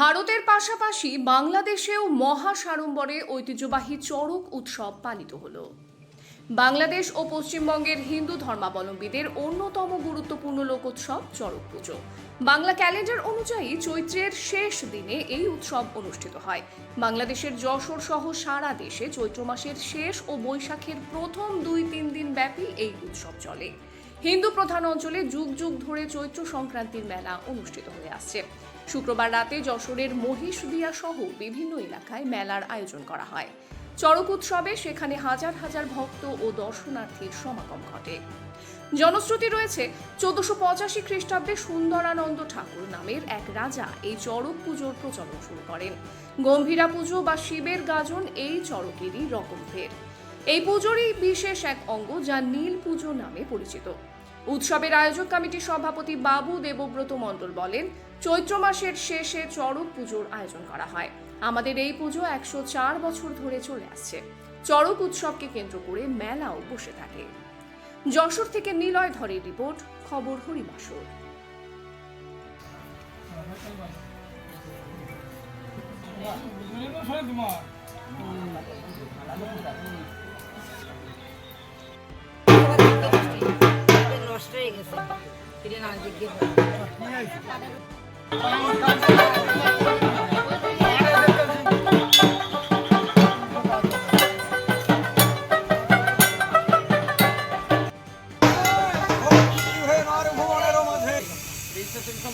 ভারতের পাশাপাশি বাংলাদেশেও মহা সাড়ম্বরে ঐতিহ্যবাহী চড়ক উৎসব পালিত হলো। বাংলাদেশ ও পশ্চিমবঙ্গের হিন্দু ধর্মাবলম্বীদের অন্যতম গুরুত্বপূর্ণ লোকোৎসব চড়ক পুজো। বাংলা ক্যালেন্ডার অনুযায়ী চৈত্রের শেষ দিনে এই উৎসব অনুষ্ঠিত হয়। বাংলাদেশের যশোর সহ সারা দেশে চৈত্র মাসের শেষ ও বৈশাখের প্রথম দুই তিন দিন ব্যাপী এই উৎসব চলে। হিন্দু প্রধান অঞ্চলে যুগ যুগ ধরে চৈত্র সংক্রান্তির মেলা অনুষ্ঠিত হয়ে আসছে। শুক্রবার রাতে যশোরের মহিষদিয়া সহ বিভিন্ন এলাকায় মেলার আয়োজন করা হয়। চড়ক উৎসবে সেখানে হাজার হাজার ভক্ত ও দর্শনার্থীর সমাগম ঘটে। জনশ্রুতি রয়েছে, চোদ্দশো পঁচাশি খ্রিস্টাব্দে সুন্দরানন্দ ঠাকুর নামের এক রাজা এই চড়ক পুজোর প্রচলন শুরু করেন। গম্ভীরা পুজো বা শিবের গাজন এই চড়কেরই রকম ফের। এই পুজোরই বিশেষ এক অঙ্গ যা নীল পুজো নামে পরিচিত। উৎসবের আয়োজক কমিটির সভাপতি বাবু দেবব্রত মণ্ডল বলেন, চৈত্র মাসের শেষে চড়ক পুজোর আয়োজন করা হয়। আমাদের এই পুজো একশো চার বছর ধরে চলে আসছে। চড়ক উৎসবকে কেন্দ্র করে মেলাও বসে থাকে। যশোর থেকে নিলয় ধরের রিপোর্ট, খবর হরিবাসর। ফিরে না জিজ্ঞেস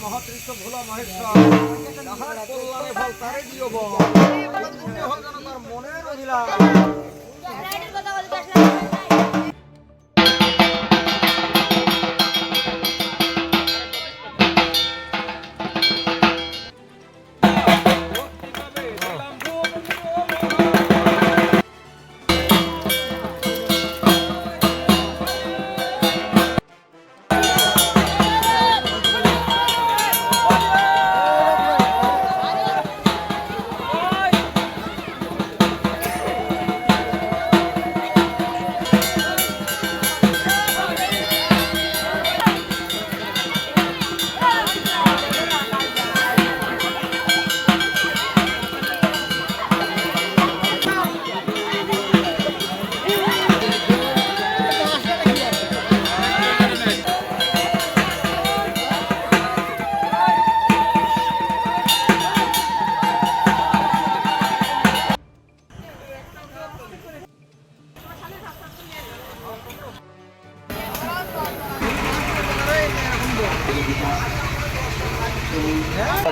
মহাতৃষ্ঠ ভোলা মহেশ্বর তাহার কল্যাণে ফল তারে দিও বল তার মনের অভিলাষ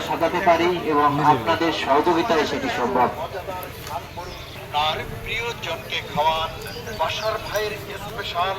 সাজাতে পারি এবং আপনাদের সহযোগিতায় সেটি সম্ভব। তার প্রিয়জনকে খাওয়ান বাসার ভাইয়ের স্পেশাল